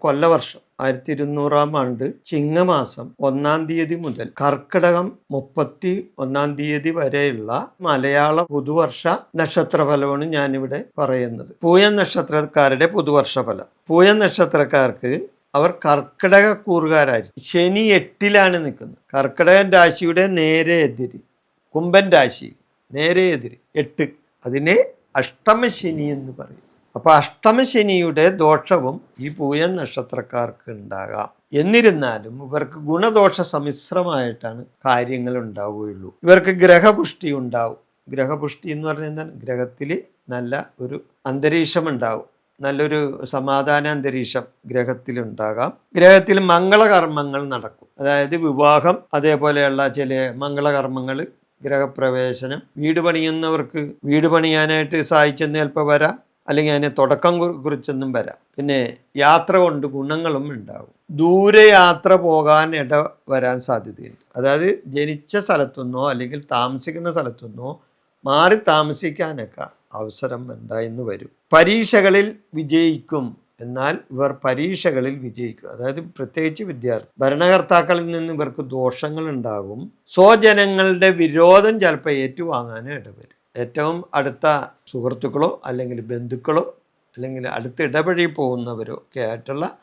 കൊല്ലവർഷം ആയിരത്തി ഇരുന്നൂറാം ആണ്ട് ചിങ്ങമാസം ഒന്നാം തീയതി മുതൽ കർക്കിടകം മുപ്പത്തി ഒന്നാം തീയതി വരെയുള്ള മലയാള പുതുവർഷ നക്ഷത്ര ഫലമാണ് ഞാനിവിടെ പറയുന്നത്. പൂയൻ നക്ഷത്രക്കാരുടെ പുതുവർഷ ഫലം പൂയൻ നക്ഷത്രക്കാർക്ക് അവർ കർക്കിടക കൂറുകാരായിരിക്കും. ശനി എട്ടിലാണ് നിൽക്കുന്നത്. കർക്കിടകൻ രാശിയുടെ നേരെ എതിര് കുംഭൻ രാശി നേരെ എതിര് എട്ട്. അതിനെ അഷ്ടമശനി എന്ന് പറയും. അപ്പോൾ അഷ്ടമശനിയുടെ ദോഷവും ഈ പൂയൻ നക്ഷത്രക്കാർക്ക് ഉണ്ടാകാം. എന്നിരുന്നാലും ഇവർക്ക് ഗുണദോഷ സമ്മിശ്രമായിട്ടാണ് കാര്യങ്ങൾ ഉണ്ടാവുകയുള്ളൂ. ഇവർക്ക് ഗ്രഹപുഷ്ടി ഉണ്ടാവും. ഗ്രഹപുഷ്ടി എന്ന് പറഞ്ഞാൽ എന്താണ്? ഗ്രഹത്തിൽ നല്ല ഒരു അന്തരീക്ഷം ഉണ്ടാവും. നല്ലൊരു സമാധാന അന്തരീക്ഷം ഗ്രഹത്തിലുണ്ടാകാം ഗ്രഹത്തിൽ മംഗളകർമ്മങ്ങൾ നടക്കും. അതായത് വിവാഹം അതേപോലെയുള്ള ചില മംഗളകർമ്മങ്ങൾ ഗ്രഹപ്രവേശനം വീട് പണിയുന്നവർക്ക് വീട് പണിയാനായിട്ട് സഹായിച്ചെന്ന് ചിലപ്പോൾ വരാം. അല്ലെങ്കിൽ അതിനെ തുടക്കം കുറിച്ചൊന്നും വരാം. പിന്നെ യാത്ര കൊണ്ട് ഗുണങ്ങളും ഉണ്ടാകും ദൂരയാത്ര പോകാൻ ഇട വരാൻ സാധ്യതയുണ്ട്. അതായത് ജനിച്ച സ്ഥലത്തുനിന്നോ അല്ലെങ്കിൽ താമസിക്കുന്ന സ്ഥലത്തുനിന്നോ മാറി താമസിക്കാനൊക്കെ അവസരം ഉണ്ടായെന്ന് വരും. പരീക്ഷകളിൽ വിജയിക്കും. എന്നാൽ ഇവർ പരീക്ഷകളിൽ വിജയിക്കും. അതായത് പ്രത്യേകിച്ച് വിദ്യാർത്ഥി ഭരണകർത്താക്കളിൽ നിന്ന് ഇവർക്ക് ദോഷങ്ങൾ ഉണ്ടാകും. സ്വജനങ്ങളുടെ വിരോധം ചിലപ്പോൾ ഏറ്റുവാങ്ങാനും ഇടവരും. ഏറ്റവും അടുത്ത സുഹൃത്തുക്കളോ അല്ലെങ്കിൽ ബന്ധുക്കളോ അല്ലെങ്കിൽ അടുത്ത് ഇടപഴകി പോകുന്നവരോ ഒക്കെ ആയിട്ടുള്ള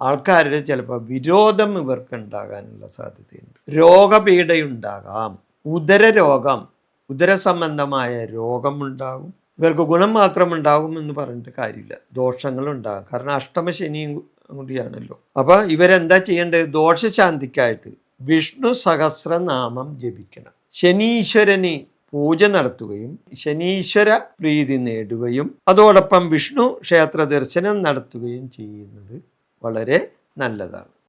ആൾക്കാരുടെ ചിലപ്പോൾ വിരോധം ഇവർക്ക് ഉണ്ടാകാനുള്ള സാധ്യതയുണ്ട്. രോഗപീഠയുണ്ടാകാം. ഉദരരോഗം ഉദരസംബന്ധമായ രോഗമുണ്ടാകും. ഇവർക്ക് ഗുണം മാത്രം ഉണ്ടാകും എന്ന് പറഞ്ഞിട്ട് കാര്യമില്ല. ദോഷങ്ങളുണ്ടാകും. കാരണം അഷ്ടമ ശനിയും കൂടിയാണല്ലോ. അപ്പോൾ ഇവരെന്താ ചെയ്യേണ്ടത്? ദോഷശാന്തിക്കായിട്ട് വിഷ്ണു സഹസ്രനാമം ജപിക്കണം. ശനീശ്വരന് പൂജ നടത്തുകയും ശനീശ്വര പ്രീതി നേടുകയും അതോടൊപ്പം വിഷ്ണു ക്ഷേത്ര ദർശനം നടത്തുകയും ചെയ്യുന്നത് വളരെ നല്ലതാണ്.